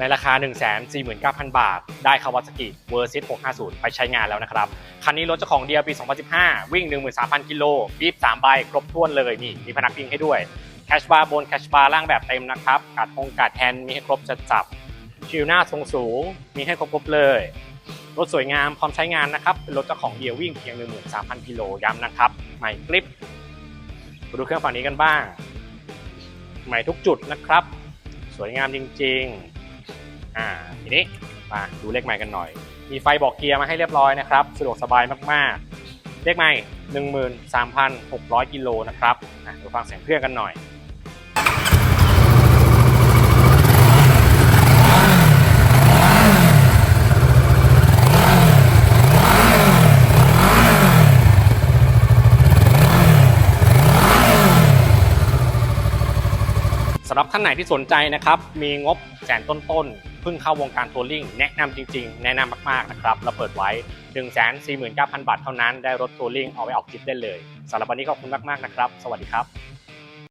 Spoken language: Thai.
ในราคา 149,000 บาท ได้คาวาซากิเวอร์ซิต650 ไปใช้งานแล้วนะครับ คันนี้รถเจ้าของเดียปี 2015 วิ่ง 13,000 กิโลบีบ3ใบ ครบถ้วนเลยนี่มีพนักพิงให้ด้วยแคชบาร์บนแคชบาร์ล่างแบบเต็มนะครับการดพงการดแฮนด์มีให้ครบจัดจับชิลหน้าทรงสูง มีให้ครบเลย รถสวยงามพร้อมใช้งานนะครับเป็นรถเจ้าของเดียวิ่งเพียง 13,000 กิโลย้ำนะครับใหม่กริปมาดูเครื่องฝั่งนี้กันบ้าง ใหม่ทุกจุดนะครับ สวยงามจริง ๆ อ่าทีนี้มาดูเลขใหม่กันหน่อย มีไฟบอกเกียร์มาให้เรียบร้อยนะครับ สะดวกสบายมากๆ เลขใหม่13,600 กิโลนะครับอะดูฟังเสียงเครื่องกันหน่อย สำหรับท่านไหนที่สนใจนะครับ มีงบแสนต้นๆเพิ่งเข้าวงการทัวริงแนะนำจริงๆ แนะนำมากๆนะครับเราเปิดไว้ 149,000 บาทเท่านั้นได้รถทัวริงเอาไว้ออกทริปได้เลยสำหรับวันนี้ขอบคุณมากๆนะครับ สวัสดีครับ